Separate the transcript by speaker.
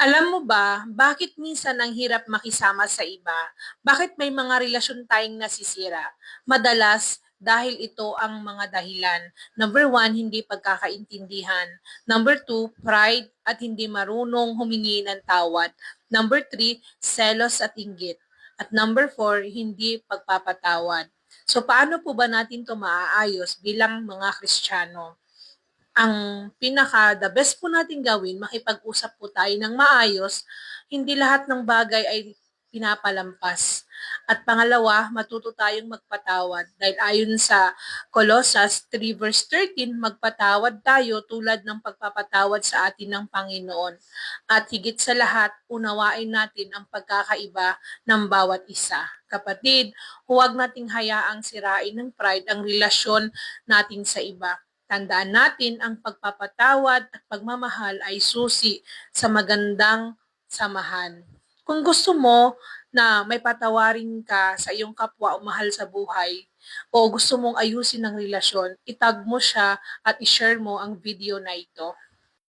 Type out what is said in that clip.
Speaker 1: Alam mo ba, bakit minsan ang hirap makisama sa iba? Bakit may mga relasyon tayong nasisira? Madalas, dahil ito ang mga dahilan. Number one, hindi pagkakaintindihan. Number two, pride at hindi marunong humingi ng tawad. Number three, selos at inggit. At number four, hindi pagpapatawad. So paano po ba natin ito maaayos bilang mga Kristiyano? Ang pinaka the best po natin gawin, makipag-usap po tayo ng maayos, hindi lahat ng bagay ay pinapalampas. At pangalawa, matuto tayong magpatawad. Dahil ayon sa Colossus 3 verse 13, magpatawad tayo tulad ng pagpapatawad sa atin ng Panginoon. At higit sa lahat, unawain natin ang pagkakaiba ng bawat isa. Kapatid, huwag nating hayaang sirain ng pride ang relasyon natin sa iba. Tandaan natin ang pagpapatawad at pagmamahal ay susi sa magandang samahan. Kung gusto mo na may patawarin ka sa iyong kapwa o mahal sa buhay, o gusto mong ayusin ang relasyon, itag mo siya at ishare mo ang video na ito.